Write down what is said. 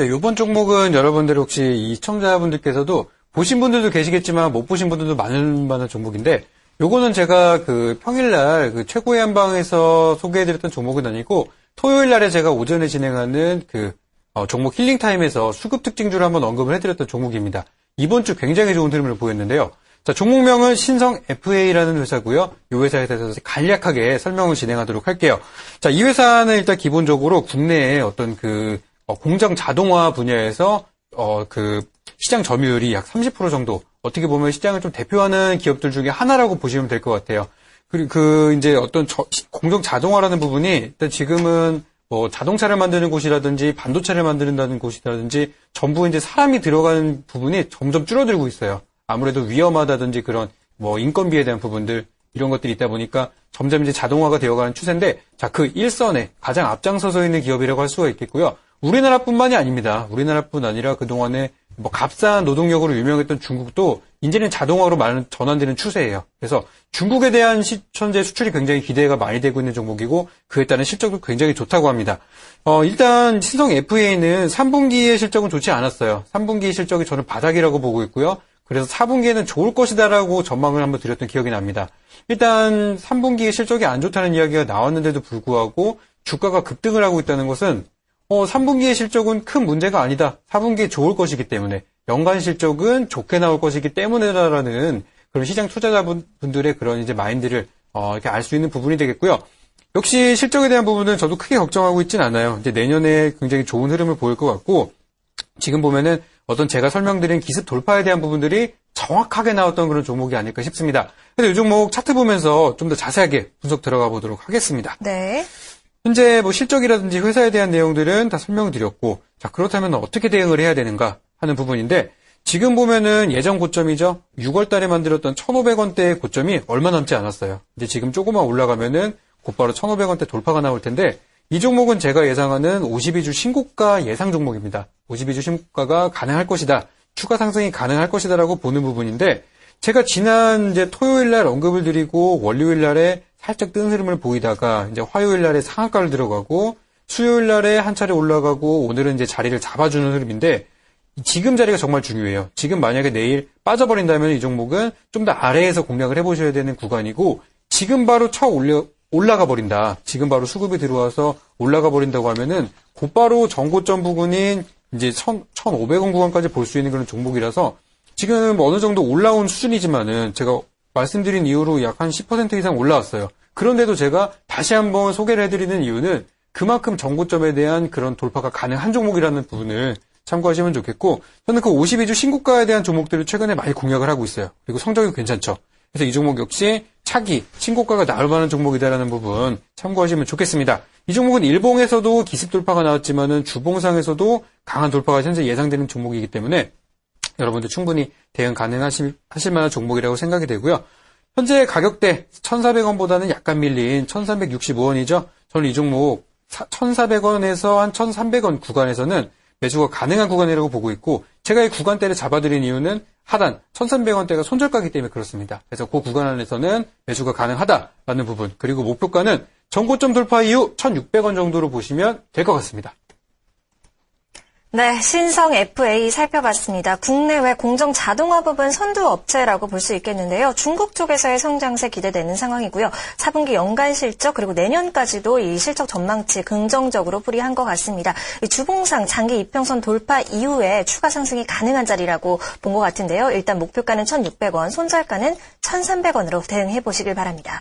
네, 이번 종목은 여러분들 혹시 이 시청자분들께서도 보신 분들도 계시겠지만 못 보신 분들도 많을 만한 종목인데 요거는 제가 그 평일날 그 최고의 한방에서 소개해드렸던 종목은 아니고 토요일날에 제가 오전에 진행하는 그 어, 종목 힐링 타임에서 수급 특징주를 한번 언급을 해드렸던 종목입니다. 이번 주 굉장히 좋은 흐름을 보였는데요. 자, 종목명은 신성 FA라는 회사고요. 이 회사에 대해서 간략하게 설명을 진행하도록 할게요. 자, 이 회사는 일단 기본적으로 국내에 어떤 그 어, 공정 자동화 분야에서 어, 그 시장 점유율이 약 30% 정도 어떻게 보면 시장을 좀 대표하는 기업들 중에 하나라고 보시면 될 것 같아요. 그리고 그 이제 어떤 저- 공정 자동화라는 부분이 일단 지금은 뭐 자동차를 만드는 곳이라든지 반도체를 만드는다는 곳이라든지 전부 이제 사람이 들어가는 부분이 점점 줄어들고 있어요. 아무래도 위험하다든지 그런 뭐 인건비에 대한 부분들 이런 것들이 있다 보니까 점점 이제 자동화가 되어가는 추세인데 자 그 일선에 가장 앞장서서 있는 기업이라고 할 수가 있겠고요. 우리나라뿐만이 아닙니다. 우리나라뿐 아니라 그동안에 뭐 값싼 노동력으로 유명했던 중국도 이제는 자동화로 많은 전환되는 추세예요. 그래서 중국에 대한 시- 현재 수출이 굉장히 기대가 많이 되고 있는 종목이고 그에 따른 실적도 굉장히 좋다고 합니다. 어, 일단 신성 FA는 3분기의 실적은 좋지 않았어요. 3분기 실적이 저는 바닥이라고 보고 있고요. 그래서 4분기에는 좋을 것이다라고 전망을 한번 드렸던 기억이 납니다. 일단 3분기의 실적이 안 좋다는 이야기가 나왔는데도 불구하고 주가가 급등을 하고 있다는 것은 어, 3분기의 실적은 큰 문제가 아니다. 4분기에 좋을 것이기 때문에 연간 실적은 좋게 나올 것이기 때문에라는 그런 시장 투자자분들의 그런 이제 마인드를 어, 이렇게 알 수 있는 부분이 되겠고요. 역시 실적에 대한 부분은 저도 크게 걱정하고 있진 않아요. 이제 내년에 굉장히 좋은 흐름을 보일 것 같고 지금 보면은 어떤 제가 설명드린 기습 돌파에 대한 부분들이 정확하게 나왔던 그런 종목이 아닐까 싶습니다. 그래서 이 종목 차트 보면서 좀 더 자세하게 분석 들어가 보도록 하겠습니다. 네. 현재 뭐 실적이라든지 회사에 대한 내용들은 다 설명을 드렸고, 자, 그렇다면 어떻게 대응을 해야 되는가 하는 부분인데, 지금 보면은 예전 고점이죠? 6월 달에 만들었던 1,500원대의 고점이 얼마 남지 않았어요. 이제 지금 조금만 올라가면은 곧바로 1,500원대 돌파가 나올 텐데, 이 종목은 제가 예상하는 52주 신고가 예상 종목입니다. 52주 신고가가 가능할 것이다. 추가 상승이 가능할 것이다라고 보는 부분인데, 제가 지난 이제 토요일 날 언급을 드리고 월요일 날에 살짝 뜬 흐름을 보이다가 이제 화요일 날에 상한가를 들어가고 수요일 날에 한 차례 올라가고 오늘은 이제 자리를 잡아주는 흐름인데 지금 자리가 정말 중요해요. 지금 만약에 내일 빠져버린다면 이 종목은 좀 더 아래에서 공략을 해보셔야 되는 구간이고 지금 바로 쳐 올려 올라가 버린다. 지금 바로 수급이 들어와서 올라가 버린다고 하면은 곧바로 전고점 부근인 이제 1,500원 구간까지 볼 수 있는 그런 종목이라서 지금 뭐 어느 정도 올라온 수준이지만은 제가 말씀드린 이후로 약 한 10% 이상 올라왔어요. 그런데도 제가 다시 한번 소개를 해드리는 이유는 그만큼 정고점에 대한 그런 돌파가 가능한 종목이라는 부분을 참고하시면 좋겠고 저는 그 52주 신고가에 대한 종목들을 최근에 많이 공략을 하고 있어요. 그리고 성적이 괜찮죠. 그래서 이 종목 역시 차기 신고가가 나올 만한 종목이다라는 부분 참고하시면 좋겠습니다. 이 종목은 일봉에서도 기습 돌파가 나왔지만은 주봉상에서도 강한 돌파가 현재 예상되는 종목이기 때문에 여러분들 충분히 대응 가능하실 하실 만한 종목이라고 생각이 되고요. 현재 가격대 1,400원보다는 약간 밀린 1,365원이죠. 저는 이 종목 1,400원에서 한 1,300원 구간에서는 매수가 가능한 구간이라고 보고 있고 제가 이 구간대를 잡아드린 이유는 하단 1,300원대가 손절가기 때문에 그렇습니다. 그래서 그 구간 안에서는 매수가 가능하다라는 부분 그리고 목표가는 전고점 돌파 이후 1,600원 정도로 보시면 될 것 같습니다. 네, 신성 FA 살펴봤습니다. 국내외 공정 자동화 부분 선두 업체라고 볼 수 있겠는데요. 중국 쪽에서의 성장세 기대되는 상황이고요. 4분기 연간 실적 그리고 내년까지도 이 실적 전망치 긍정적으로 풀이한 것 같습니다. 이 주봉상 장기 이평선 돌파 이후에 추가 상승이 가능한 자리라고 본 것 같은데요. 일단 목표가는 1,600원, 손절가는 1,300원으로 대응해 보시길 바랍니다.